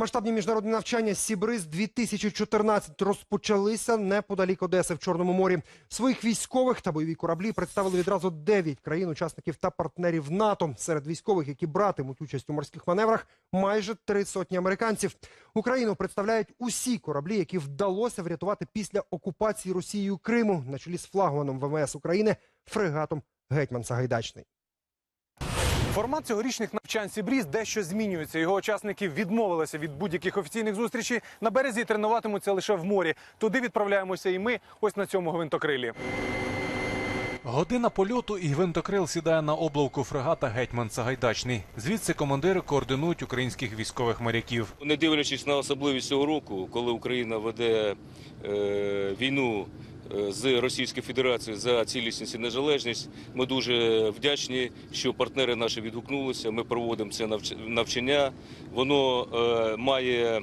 Масштабні міжнародні навчання Сібриз 2014 розпочалися неподалік Одеси в Чорному морі. Своїх військових та бойові кораблі представили відразу 9 країн-учасників та партнерів НАТО. Серед військових, які братимуть участь у морських маневрах, майже три сотні американців. Україну представляють усі кораблі, які вдалося врятувати після окупації Росією Криму, на чолі з флагманом ВМС України фрегатом Гетьман Сагайдачний. Формат цьогорічних навчань Сібріз дещо змінюється. Його учасники відмовилися від будь-яких офіційних зустрічей. На березі тренуватимуться лише в морі. Туди відправляємося і ми ось на цьому гвинтокрилі. Година польоту і гвинтокрил сідає на облавку фрегата Гетьман Сагайдачний. Звідси командири координують українських військових моряків. Не дивлячись на особливість цього року, коли Україна веде е, війну з Російською Федерацією за цілісність і незалежність, ми дуже вдячні, що партнери наші відгукнулися. Ми проводимо це навч- навчання. Воно е, має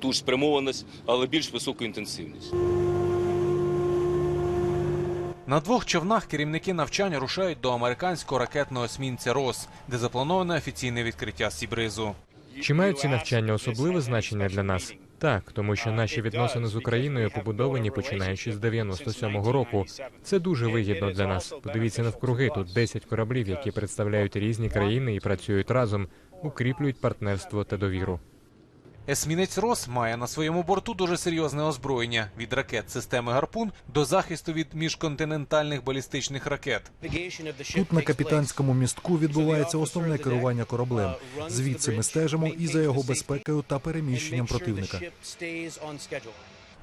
ту ж спрямованість, але більш високу інтенсивність. На двох човнах керівники навчань рушають до американського ракетного есмінця Рос, де заплановане офіційне відкриття Сібризу. Чи мають ці навчання особливе значення для нас? Так, тому що наші відносини з Україною побудовані починаючи з 97-го року. Це дуже вигідно для нас. Подивіться навкруги. Тут 10 кораблів, які представляють різні країни і працюють разом, укріплюють партнерство та довіру. Есмінець Рос має на своєму борту дуже серйозне озброєння від ракет системи гарпун до захисту від міжконтинентальних балістичних ракет. Тут на капітанському містку відбувається основне керування кораблем. Звідси ми стежимо і за його безпекою та переміщенням противника.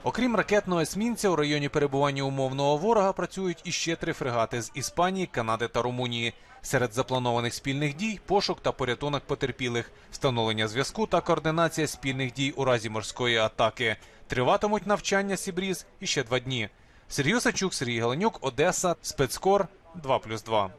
Окрім ракетного есмінця, у районі перебування умовного ворога працюють іще три фрегати з Іспанії, Канади та Румунії. Серед запланованих спільних дій пошук та порятунок потерпілих, встановлення зв'язку та координація спільних дій у разі морської атаки. Триватимуть навчання Сібріз іще два дні. Сергій Сачук, Сергій Галенюк, Одеса, спецкор 2+,2.